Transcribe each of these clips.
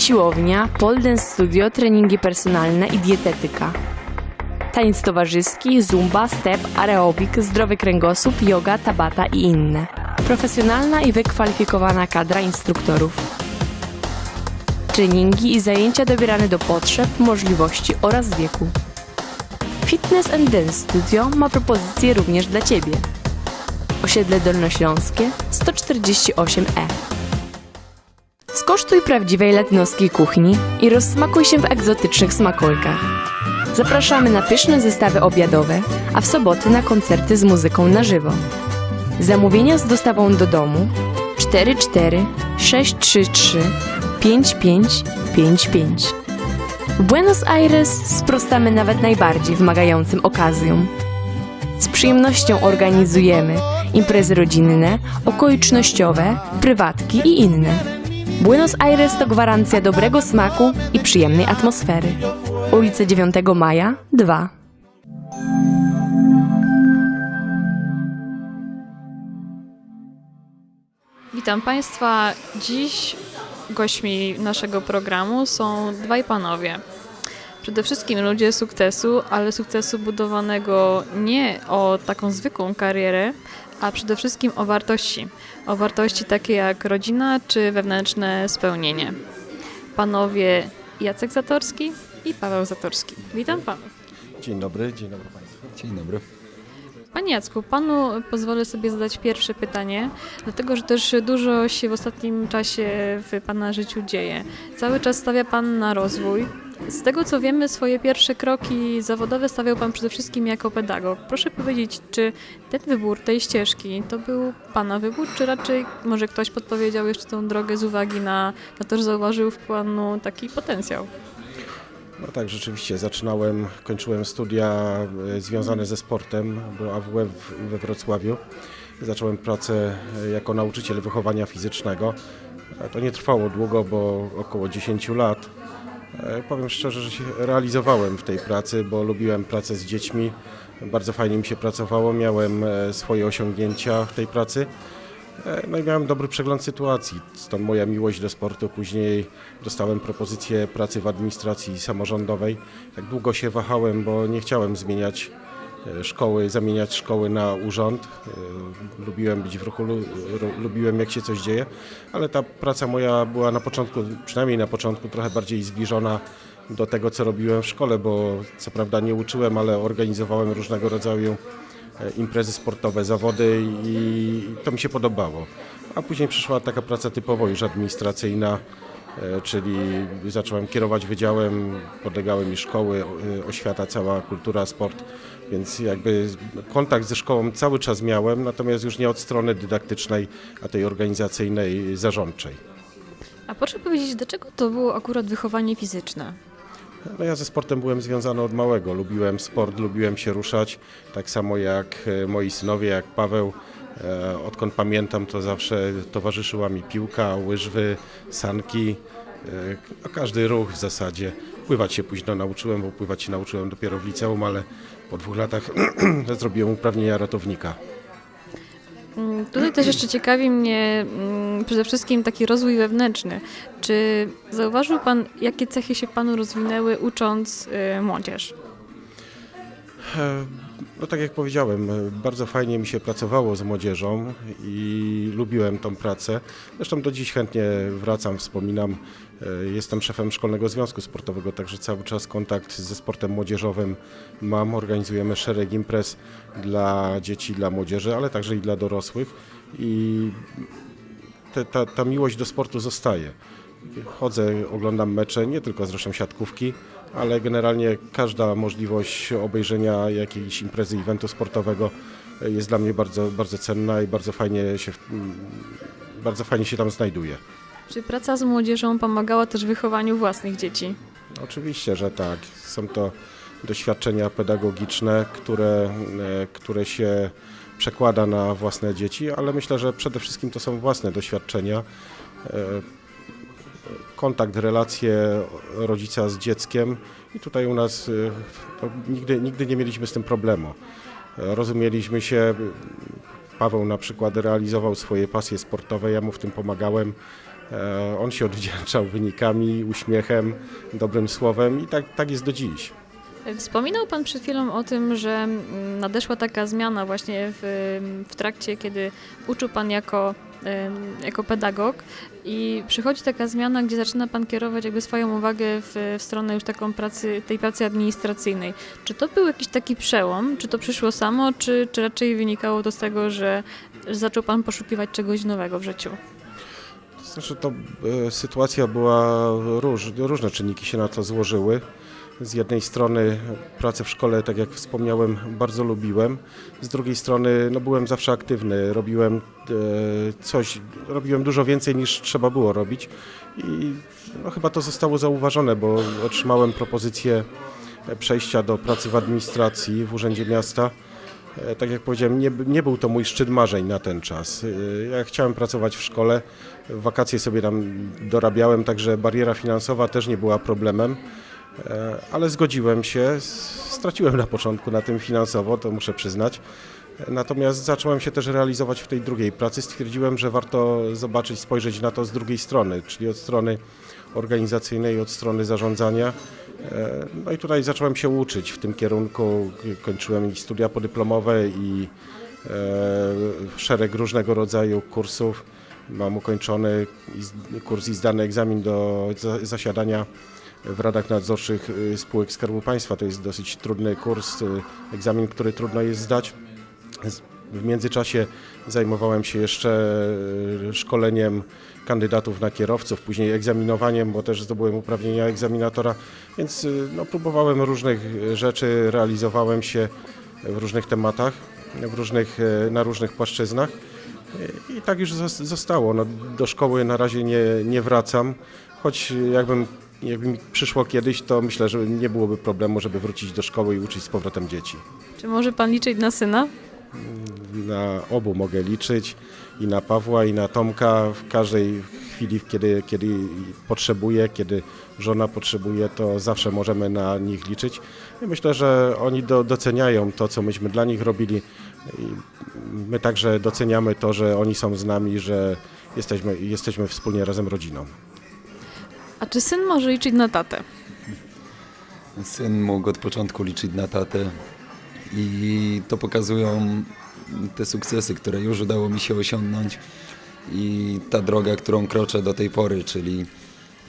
siłownia, pole dance studio, treningi personalne i dietetyka. Taniec towarzyski, zumba, step, aerobik, zdrowy kręgosłup, yoga, tabata i inne. Profesjonalna i wykwalifikowana kadra instruktorów. Treningi i zajęcia dobierane do potrzeb, możliwości oraz wieku. Fitness and Dance Studio ma propozycje również dla Ciebie. Osiedle Dolnośląskie 148E. Skosztuj prawdziwej latynoskiej kuchni i rozsmakuj się w egzotycznych smakolkach. Zapraszamy na pyszne zestawy obiadowe, a w soboty na koncerty z muzyką na żywo. Zamówienia z dostawą do domu 44 633 5555. W Buenos Aires sprostamy nawet najbardziej wymagającym okazjom. Z przyjemnością organizujemy imprezy rodzinne, okolicznościowe, prywatki i inne. Buenos Aires to gwarancja dobrego smaku i przyjemnej atmosfery. Ulica 9 Maja 2. Witam Państwa. Dziś gośćmi naszego programu są dwaj panowie. Przede wszystkim ludzie sukcesu, ale sukcesu budowanego nie o taką zwykłą karierę, a przede wszystkim o wartości. O wartości takie jak rodzina czy wewnętrzne spełnienie. Panowie Jacek Zatorski i Paweł Zatorski. Witam panów. Dzień dobry, dzień dobry Państwu. Dzień dobry. Panie Jacku, panu pozwolę sobie zadać pierwsze pytanie, dlatego że też dużo się w ostatnim czasie w pana życiu dzieje. Cały czas stawia pan na rozwój. Z tego co wiemy, swoje pierwsze kroki zawodowe stawiał pan przede wszystkim jako pedagog. Proszę powiedzieć, czy ten wybór tej ścieżki to był pana wybór, czy raczej może ktoś podpowiedział jeszcze tą drogę z uwagi na, na to, że zauważył w panu taki potencjał? No tak, rzeczywiście. Zaczynałem, kończyłem studia e, związane ze sportem, bo AWF we Wrocławiu. Zacząłem pracę e, jako nauczyciel wychowania fizycznego. To nie trwało długo, bo około 10 lat. E, Powiem szczerze, że się realizowałem w tej pracy, bo lubiłem pracę z dziećmi. Bardzo fajnie mi się pracowało, miałem e, swoje osiągnięcia w tej pracy. E, No i miałem dobry przegląd sytuacji, stąd moja miłość do sportu. Później dostałem propozycję pracy w administracji samorządowej. Tak długo się wahałem, bo nie chciałem zmieniać szkoły, zamieniać szkoły na urząd. E, Lubiłem być w ruchu, lu- ru- lubiłem jak się coś dzieje, ale ta praca moja była na początku, przynajmniej na początku, trochę bardziej zbliżona do tego, co robiłem w szkole, bo co prawda nie uczyłem, ale organizowałem różnego rodzaju e, imprezy sportowe, zawody i to mi się podobało. A później przyszła taka praca typowo już administracyjna, e, czyli zacząłem kierować wydziałem, podlegały mi szkoły, e, oświata, cała kultura, sport, więc jakby kontakt ze szkołą cały czas miałem, natomiast już nie od strony dydaktycznej, a tej organizacyjnej, zarządczej. A proszę powiedzieć, dlaczego to było akurat wychowanie fizyczne? No ja ze sportem byłem związany od małego. Lubiłem sport, lubiłem się ruszać, tak samo jak e, moi synowie, jak Paweł. E, Odkąd pamiętam, to zawsze towarzyszyła mi piłka, łyżwy, sanki, e, każdy ruch w zasadzie. Pływać się późno nauczyłem, bo pływać się nauczyłem dopiero w liceum, ale po dwóch latach zrobiłem uprawnienia ratownika. Mm, Tutaj też jeszcze ciekawi mnie mm, przede wszystkim taki rozwój wewnętrzny. Czy zauważył Pan, jakie cechy się Panu rozwinęły ucząc y, młodzież? E, No tak jak powiedziałem, e, bardzo fajnie mi się pracowało z młodzieżą i lubiłem tą pracę. Zresztą do dziś chętnie wracam, wspominam. E, Jestem szefem Szkolnego Związku Sportowego, także cały czas kontakt ze sportem młodzieżowym mam. Organizujemy szereg imprez dla dzieci, dla młodzieży, ale także i dla dorosłych. I te, ta, ta miłość do sportu zostaje. Chodzę, oglądam mecze, nie tylko zresztą siatkówki, ale generalnie każda możliwość obejrzenia jakiejś imprezy, eventu sportowego jest dla mnie bardzo, bardzo cenna i bardzo fajnie się, mm, bardzo fajnie się tam znajduje. Czy praca z młodzieżą pomagała też w wychowaniu własnych dzieci? Oczywiście, że tak. Są to doświadczenia pedagogiczne, które, e, które się przekłada na własne dzieci, ale myślę, że przede wszystkim to są własne doświadczenia. Kontakt, relacje rodzica z dzieckiem i tutaj u nas to nigdy, nigdy nie mieliśmy z tym problemu. Rozumieliśmy się, Paweł na przykład realizował swoje pasje sportowe, ja mu w tym pomagałem. E, On się odwdzięczał wynikami, uśmiechem, dobrym słowem i tak, tak jest do dziś. Wspominał Pan przed chwilą o tym, że mm, nadeszła taka zmiana właśnie w, w trakcie, kiedy uczył Pan jako, jako pedagog i przychodzi taka zmiana, gdzie zaczyna Pan kierować jakby swoją uwagę w, w stronę już taką pracy, tej pracy administracyjnej. Czy to był jakiś taki przełom? Czy to przyszło samo, czy, czy raczej wynikało to z tego, że zaczął Pan poszukiwać czegoś nowego w życiu? Znaczy, to e, sytuacja była róż, różne czynniki się na to złożyły. Z jednej strony pracę w szkole, tak jak wspomniałem, bardzo lubiłem. Z drugiej strony no, byłem zawsze aktywny, robiłem e, coś, robiłem dużo więcej niż trzeba było robić i no, chyba to zostało zauważone, bo otrzymałem propozycję przejścia do pracy w administracji w Urzędzie Miasta. E, Tak jak powiedziałem, nie, nie był to mój szczyt marzeń na ten czas. E, Ja chciałem pracować w szkole, wakacje sobie tam dorabiałem, także bariera finansowa też nie była problemem, ale zgodziłem się. Straciłem na początku na tym finansowo, to muszę przyznać. E, Natomiast zacząłem się też realizować w tej drugiej pracy. Stwierdziłem, że warto zobaczyć, spojrzeć na to z drugiej strony, czyli od strony organizacyjnej, od strony zarządzania. E, No i tutaj zacząłem się uczyć w tym kierunku. Kończyłem studia podyplomowe i e, szereg różnego rodzaju kursów. Mam ukończony kurs i zdany egzamin do za- zasiadania w radach nadzorczych y, spółek Skarbu Państwa. To jest dosyć trudny kurs, y, egzamin, który trudno jest zdać. W międzyczasie zajmowałem się jeszcze y, szkoleniem kandydatów na kierowców, później egzaminowaniem, bo też zdobyłem uprawnienia egzaminatora, więc no, próbowałem różnych rzeczy, realizowałem się w różnych tematach, w różnych, na różnych płaszczyznach. I tak już zos- zostało. No, do szkoły na razie nie, nie wracam, choć jakbym, jakby mi przyszło kiedyś, to myślę, że nie byłoby problemu, żeby wrócić do szkoły i uczyć z powrotem dzieci. Czy może Pan liczyć na syna? Na obu mogę liczyć i na Pawła, i na Tomka. W każdej chwili, kiedy, kiedy potrzebuję, kiedy żona potrzebuje, to zawsze możemy na nich liczyć. I myślę, że oni do, doceniają to, co myśmy dla nich robili. I my także doceniamy to, że oni są z nami, że jesteśmy, jesteśmy wspólnie razem rodziną. A czy syn może liczyć na tatę? Syn mógł od początku liczyć na tatę i to pokazują te sukcesy, które już udało mi się osiągnąć i ta droga, którą kroczę do tej pory, czyli,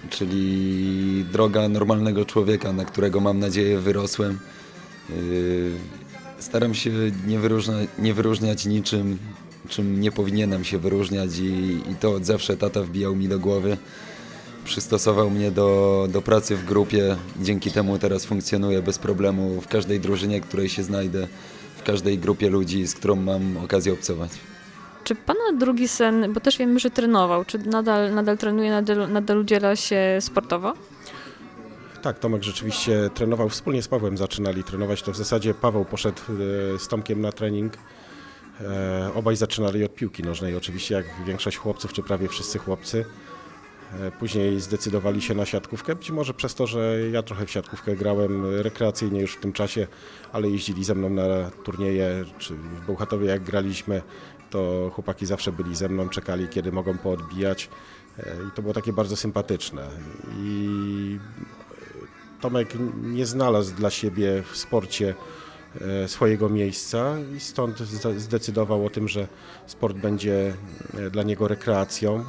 czyli droga normalnego człowieka, na którego mam nadzieję wyrosłem. Yy, Staram się nie, wyróżnia, nie wyróżniać niczym, czym nie powinienem się wyróżniać i, i to od zawsze tata wbijał mi do głowy przystosował mnie do, do pracy w grupie dzięki temu teraz funkcjonuję bez problemu w każdej drużynie, której się znajdę, w każdej grupie ludzi, z którą mam okazję obcować. Czy pana drugi sen, bo też wiemy, że trenował, czy nadal, nadal trenuje, nadal, nadal udziela się sportowo? Tak, Tomek rzeczywiście trenował, wspólnie z Pawłem zaczynali trenować. To w zasadzie Paweł poszedł e, z Tomkiem na trening. E, Obaj zaczynali od piłki nożnej, oczywiście jak większość chłopców, czy prawie wszyscy chłopcy. E, Później zdecydowali się na siatkówkę, być może przez to, że ja trochę w siatkówkę grałem rekreacyjnie już w tym czasie, ale jeździli ze mną na turnieje, czy w Bełchatowie jak graliśmy, to chłopaki zawsze byli ze mną, czekali kiedy mogą poodbijać. E, i to było takie bardzo sympatyczne. I Tomek nie znalazł dla siebie w sporcie e, swojego miejsca i stąd zde- zdecydował o tym, że sport będzie e, dla niego rekreacją,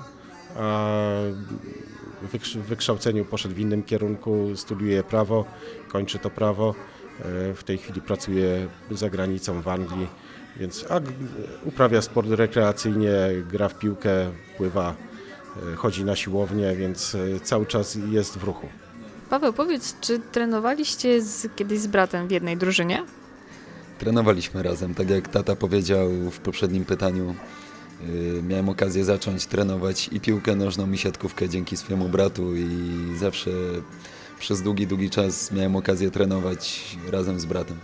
w wykrz- w wykształceniu poszedł w innym kierunku, studiuje prawo, kończy to prawo. E, W tej chwili pracuje za granicą w Anglii, więc a, uprawia sport rekreacyjnie, gra w piłkę, pływa, e, chodzi na siłownię, więc e, cały czas jest w ruchu. Paweł, powiedz, czy trenowaliście z, kiedyś z bratem w jednej drużynie? Trenowaliśmy razem, tak jak tata powiedział w poprzednim pytaniu. Yy, Miałem okazję zacząć trenować i piłkę nożną, i siatkówkę dzięki swojemu bratu i zawsze przez długi, długi czas miałem okazję trenować razem z bratem.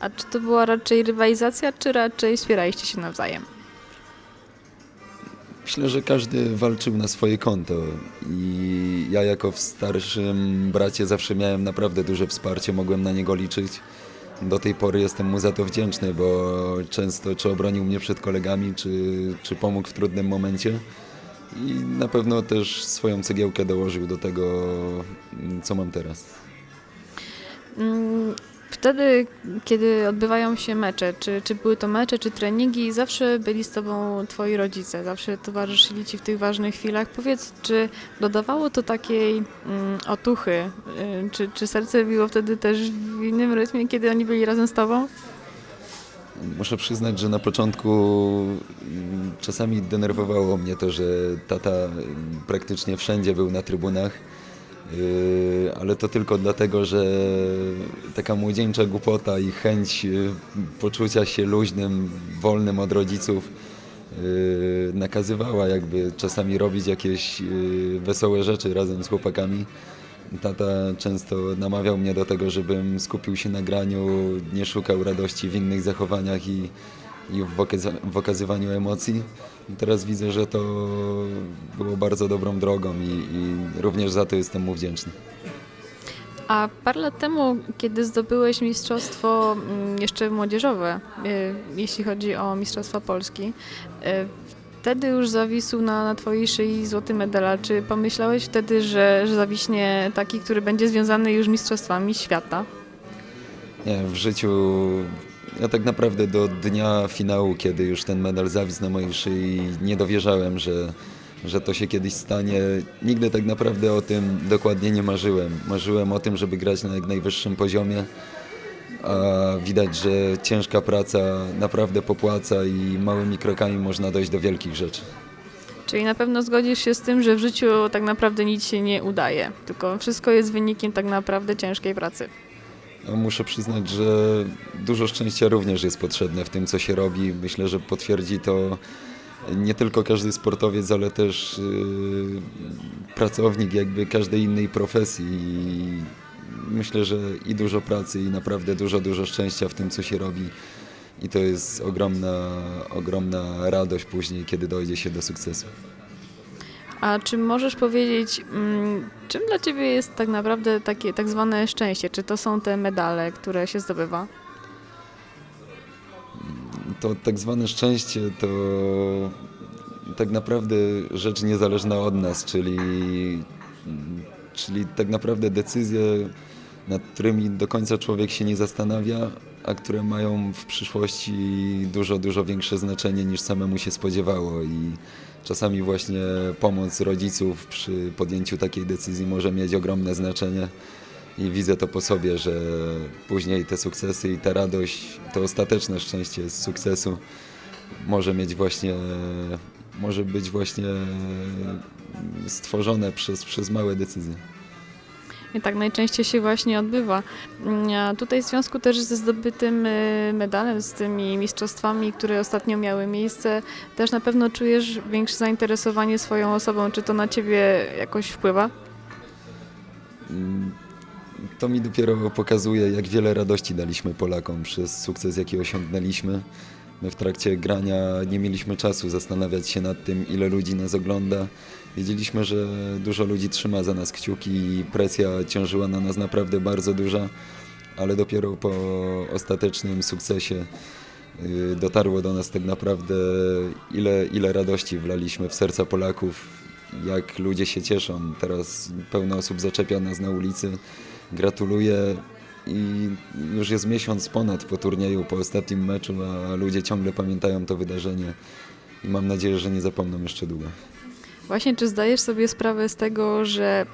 A czy to była raczej rywalizacja, czy raczej wspieraliście się nawzajem? Myślę, że każdy walczył na swoje konto i ja jako starszym bracie zawsze miałem naprawdę duże wsparcie, mogłem na niego liczyć, do tej pory jestem mu za to wdzięczny, bo często czy obronił mnie przed kolegami, czy, czy pomógł w trudnym momencie. I na pewno też swoją cegiełkę dołożył do tego, mm, co mam teraz. Wtedy, kiedy odbywają się mecze, czy, czy były to mecze, czy treningi, zawsze byli z tobą twoi rodzice, zawsze towarzyszyli ci w tych ważnych chwilach. Powiedz, czy dodawało to takiej mm, otuchy? Y, Czy, czy serce biło wtedy też w innym rytmie, kiedy oni byli razem z tobą? Muszę przyznać, że na początku mm, czasami denerwowało mnie to, że tata mm, praktycznie wszędzie był na trybunach, ale to tylko dlatego, że taka młodzieńcza głupota i chęć yy, poczucia się luźnym, wolnym od rodziców yy, nakazywała jakby czasami robić jakieś yy, wesołe rzeczy razem z chłopakami. Tata często namawiał mnie do tego, żebym skupił się na graniu, nie szukał radości w innych zachowaniach i, i w, okaza- w okazywaniu emocji. Teraz widzę, że to było bardzo dobrą drogą i, i również za to jestem mu wdzięczny. A parę lat temu, kiedy zdobyłeś mistrzostwo mm, jeszcze młodzieżowe, y, jeśli chodzi o Mistrzostwa Polski, y, wtedy już zawisł na, na twojej szyi złoty medal. Czy pomyślałeś wtedy, że, że zawiśnie taki, który będzie związany już Mistrzostwami Świata? Nie, w życiu ja tak naprawdę do dnia finału, kiedy już ten medal zawisł na mojej szyi, nie dowierzałem, że, że to się kiedyś stanie. Nigdy tak naprawdę o tym dokładnie nie marzyłem. Marzyłem o tym, żeby grać na jak najwyższym poziomie, a widać, że ciężka praca naprawdę popłaca i małymi krokami można dojść do wielkich rzeczy. Czyli na pewno zgodzisz się z tym, że w życiu tak naprawdę nic się nie udaje, tylko wszystko jest wynikiem tak naprawdę ciężkiej pracy. Muszę przyznać, że dużo szczęścia również jest potrzebne w tym, co się robi. Myślę, że potwierdzi to nie tylko każdy sportowiec, ale też yy, pracownik jakby każdej innej profesji. Myślę, że i dużo pracy, i naprawdę dużo, dużo szczęścia w tym, co się robi. I to jest ogromna, ogromna radość później, kiedy dojdzie się do sukcesu. A czy możesz powiedzieć, mm, czym dla Ciebie jest tak naprawdę takie tak zwane szczęście? Czy to są te medale, które się zdobywa? to tak zwane szczęście to tak naprawdę rzecz niezależna od nas, czyli, czyli tak naprawdę decyzje, nad którymi do końca człowiek się nie zastanawia, a które mają w przyszłości dużo, dużo większe znaczenie niż samemu się spodziewało i czasami właśnie pomoc rodziców przy podjęciu takiej decyzji może mieć ogromne znaczenie i widzę to po sobie, że później te sukcesy i ta radość, to ostateczne szczęście z sukcesu może mieć właśnie, może być właśnie stworzone przez, przez małe decyzje. I tak najczęściej się właśnie odbywa. Mm, A tutaj w związku też ze zdobytym y, medalem, z tymi mistrzostwami, które ostatnio miały miejsce, też na pewno czujesz większe zainteresowanie swoją osobą. Czy to na ciebie jakoś wpływa? Mm, To mi dopiero pokazuje, jak wiele radości daliśmy Polakom przez sukces, jaki osiągnęliśmy. My w trakcie grania nie mieliśmy czasu zastanawiać się nad tym, ile ludzi nas ogląda. Wiedzieliśmy, że dużo ludzi trzyma za nas kciuki i presja ciążyła na nas naprawdę bardzo duża, ale dopiero po ostatecznym sukcesie y, dotarło do nas tak naprawdę, ile, ile radości wlaliśmy w serca Polaków, jak ludzie się cieszą. Teraz pełno osób zaczepia nas na ulicy, gratuluje i już jest miesiąc ponad po turnieju, po ostatnim meczu, a ludzie ciągle pamiętają to wydarzenie i mam nadzieję, że nie zapomną jeszcze długo. Właśnie, czy zdajesz sobie sprawę z tego, że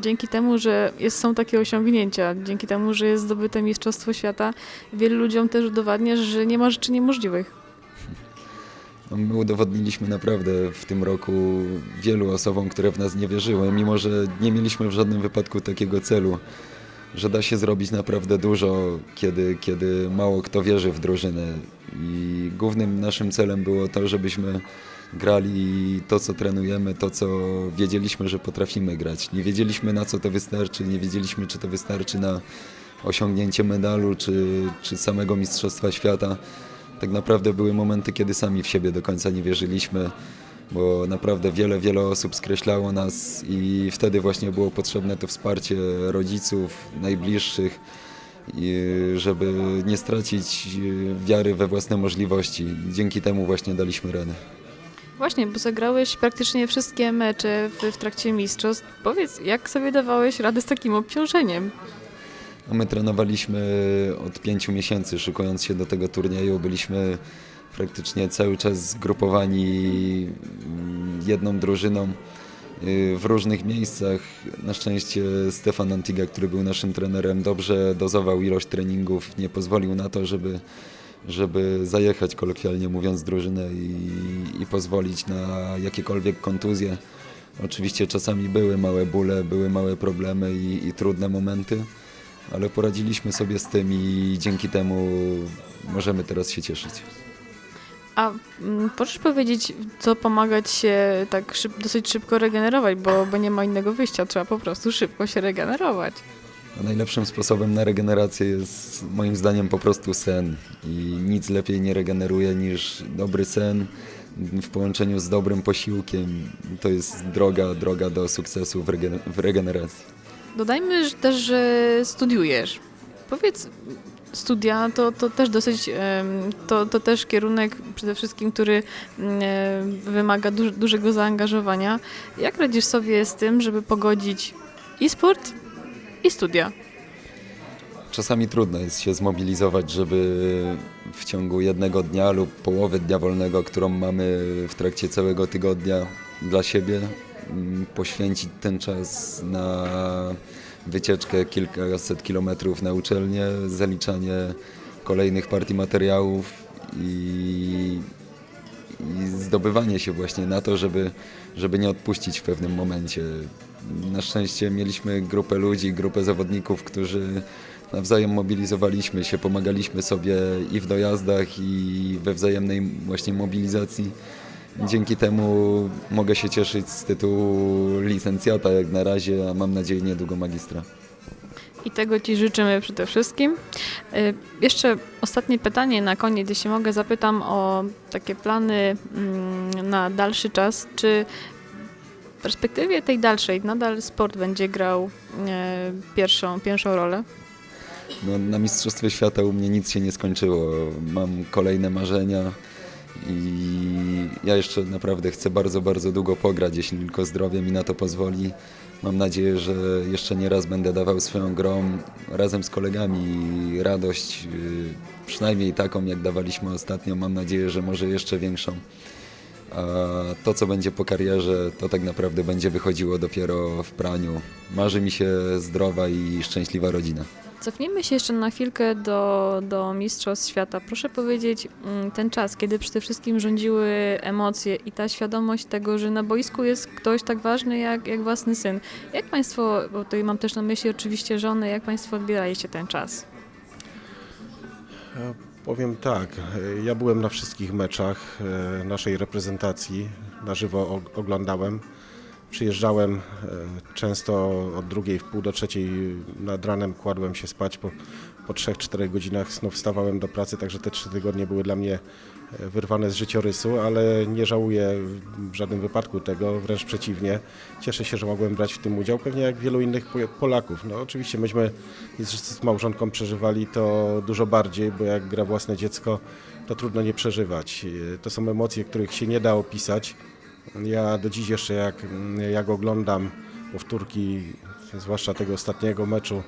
dzięki temu, że jest, są takie osiągnięcia, dzięki temu, że jest zdobyte Mistrzostwo Świata, wielu ludziom też udowadniasz, że nie ma rzeczy niemożliwych. No, my udowodniliśmy naprawdę w tym roku wielu osobom, które w nas nie wierzyły, mimo że nie mieliśmy w żadnym wypadku takiego celu, że da się zrobić naprawdę dużo, kiedy, kiedy mało kto wierzy w drużynę. I głównym naszym celem było to, żebyśmy grali to, co trenujemy, to, co wiedzieliśmy, że potrafimy grać. Nie wiedzieliśmy, na co to wystarczy, nie wiedzieliśmy, czy to wystarczy na osiągnięcie medalu, czy, czy samego Mistrzostwa Świata. Tak naprawdę były momenty, kiedy sami w siebie do końca nie wierzyliśmy, bo naprawdę wiele, wiele osób skreślało nas i wtedy właśnie było potrzebne to wsparcie rodziców, najbliższych, żeby nie stracić e, wiary we własne możliwości. Dzięki temu właśnie daliśmy radę. Właśnie, bo zagrałeś praktycznie wszystkie mecze w, w trakcie mistrzostw. Powiedz, jak sobie dawałeś radę z takim obciążeniem? My trenowaliśmy od pięciu miesięcy, szykując się do tego turnieju. Byliśmy praktycznie cały czas zgrupowani mm, jedną drużyną y, w różnych miejscach. Na szczęście Stefan Antiga, który był naszym trenerem, dobrze dozował ilość treningów, nie pozwolił na to, żeby, żeby zajechać, kolokwialnie mówiąc, drużynę i, i pozwolić na jakiekolwiek kontuzje. Oczywiście czasami były małe bóle, były małe problemy i, i trudne momenty, ale poradziliśmy sobie z tym i dzięki temu możemy teraz się cieszyć. A mm, proszę powiedzieć, co pomagać się tak szyb, dosyć szybko regenerować, bo, bo nie ma innego wyjścia, trzeba po prostu szybko się regenerować. A najlepszym sposobem na regenerację jest moim zdaniem po prostu sen i nic lepiej nie regeneruje niż dobry sen w połączeniu z dobrym posiłkiem. To jest droga, droga do sukcesu w, regen- w regeneracji. Dodajmy też, że studiujesz. Powiedz, studia to, to też dosyć, to, to też kierunek przede wszystkim, który wymaga duż, dużego zaangażowania. Jak radzisz sobie z tym, żeby pogodzić i sport, i studia? Czasami trudno jest się zmobilizować, żeby w ciągu jednego dnia lub połowy dnia wolnego, którą mamy w trakcie całego tygodnia dla siebie, mm, poświęcić ten czas na wycieczkę kilkaset kilometrów na uczelnię, zaliczanie kolejnych partii materiałów i, i zdobywanie się właśnie na to, żeby, żeby nie odpuścić w pewnym momencie. Na szczęście mieliśmy grupę ludzi, grupę zawodników, którzy nawzajem mobilizowaliśmy się, pomagaliśmy sobie i w dojazdach, i we wzajemnej właśnie mobilizacji. Dzięki temu mogę się cieszyć z tytułu licencjata jak na razie, a mam nadzieję niedługo magistra. I tego Ci życzymy przede wszystkim. Y, Jeszcze ostatnie pytanie na koniec, jeśli mogę, zapytam o takie plany mm, na dalszy czas. Czy w perspektywie tej dalszej nadal sport będzie grał e, pierwszą, pierwszą rolę? No, na Mistrzostwie Świata u mnie nic się nie skończyło. Mam kolejne marzenia i ja jeszcze naprawdę chcę bardzo, bardzo długo pograć, jeśli tylko zdrowie mi na to pozwoli. Mam nadzieję, że jeszcze nie raz będę dawał swoją grą razem z kolegami radość, y, przynajmniej taką jak dawaliśmy ostatnio. Mam nadzieję, że może jeszcze większą. A to, co będzie po karierze, to tak naprawdę będzie wychodziło dopiero w praniu. Marzy mi się zdrowa i szczęśliwa rodzina. Cofnijmy się jeszcze na chwilkę do, do Mistrzostw Świata. Proszę powiedzieć, mm, ten czas, kiedy przede wszystkim rządziły emocje i ta świadomość tego, że na boisku jest ktoś tak ważny jak, jak własny syn. Jak Państwo, bo tutaj mam też na myśli oczywiście żonę, jak Państwo odbieraliście ten czas? Powiem tak, ja byłem na wszystkich meczach e, naszej reprezentacji, na żywo og- oglądałem. Przyjeżdżałem e, często od drugiej w pół do trzeciej nad ranem, kładłem się spać po, po 3-4 godzinach, znów wstawałem do pracy, także te trzy tygodnie były dla mnie e, wyrwane z życiorysu, ale nie żałuję w żadnym wypadku tego, wręcz przeciwnie. Cieszę się, że mogłem brać w tym udział, pewnie jak wielu innych Po- Polaków. No oczywiście myśmy z z małżonką przeżywali to dużo bardziej, bo jak gra własne dziecko, to trudno nie przeżywać. E, To są emocje, których się nie da opisać. Ja do dziś jeszcze jak, jak oglądam powtórki, zwłaszcza tego ostatniego meczu,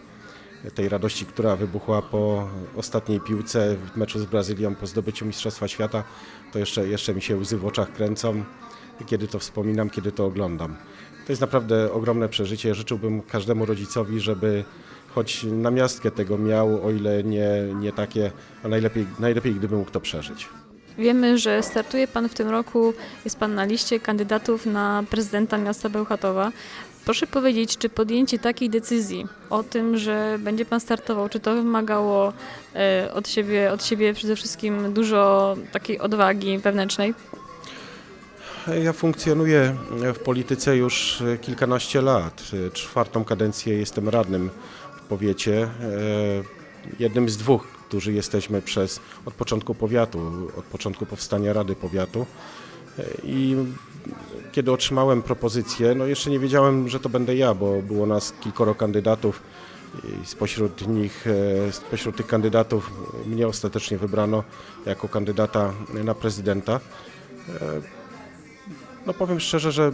tej radości, która wybuchła po ostatniej piłce w meczu z Brazylią po zdobyciu Mistrzostwa Świata, to jeszcze, jeszcze mi się łzy w oczach kręcą, kiedy to wspominam, kiedy to oglądam. To jest naprawdę ogromne przeżycie. Życzyłbym każdemu rodzicowi, żeby choć na miastkę tego miał, o ile nie, nie takie, a najlepiej, najlepiej gdyby mógł to przeżyć. Wiemy, że startuje Pan w tym roku, jest Pan na liście kandydatów na prezydenta miasta Bełchatowa. Proszę powiedzieć, czy podjęcie takiej decyzji o tym, że będzie Pan startował, czy to wymagało e, od siebie, od siebie przede wszystkim dużo takiej odwagi wewnętrznej? Ja funkcjonuję w polityce już kilkanaście lat. Czwartą kadencję jestem radnym w powiecie. E, Jednym z dwóch, którzy jesteśmy przez od początku powiatu, od początku powstania Rady Powiatu. E, I kiedy otrzymałem propozycję, no jeszcze nie wiedziałem, że to będę ja, bo było nas kilkoro kandydatów. I spośród nich, e, spośród tych kandydatów mnie ostatecznie wybrano jako kandydata na prezydenta. E, No powiem szczerze, że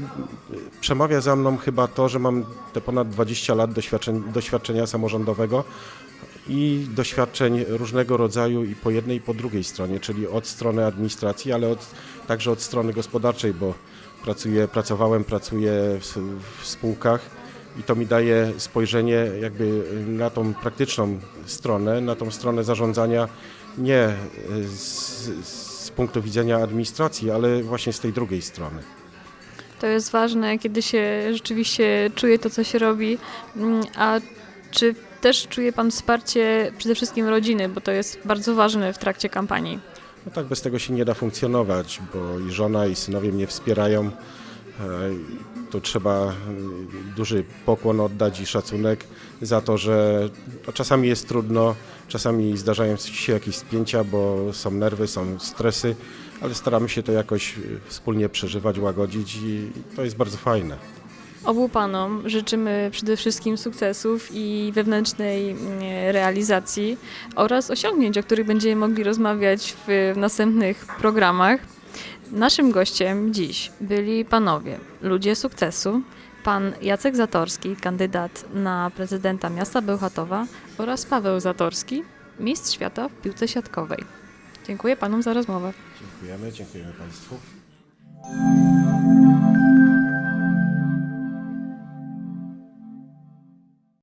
przemawia za mną chyba to, że mam te ponad 20 lat doświadczenia samorządowego i doświadczeń różnego rodzaju i po jednej i po drugiej stronie, czyli od strony administracji, ale od, także od strony gospodarczej, bo pracuję, pracowałem, pracuję w, w spółkach i to mi daje spojrzenie jakby na tą praktyczną stronę, na tą stronę zarządzania nie z, z punktu widzenia administracji, ale właśnie z tej drugiej strony. To jest ważne, kiedy się rzeczywiście czuje to, co się robi. Mm, A czy też czuje Pan wsparcie przede wszystkim rodziny, bo to jest bardzo ważne w trakcie kampanii? No tak, bez tego się nie da funkcjonować, bo i żona, i synowie mnie wspierają. E, To trzeba e, duży pokłon oddać i szacunek za to, że no, czasami jest trudno, czasami zdarzają się jakieś spięcia, bo są nerwy, są stresy, ale staramy się to jakoś e, wspólnie przeżywać, łagodzić i to jest bardzo fajne. Obu Panom życzymy przede wszystkim sukcesów i wewnętrznej mm, realizacji oraz osiągnięć, o których będziemy mogli rozmawiać w następnych programach. Naszym gościem dziś byli panowie, ludzie sukcesu, pan Jacek Zatorski, kandydat na prezydenta miasta Bełchatowa oraz Paweł Zatorski, mistrz świata w piłce siatkowej. Dziękuję panom za rozmowę. Dziękujemy, dziękujemy Państwu.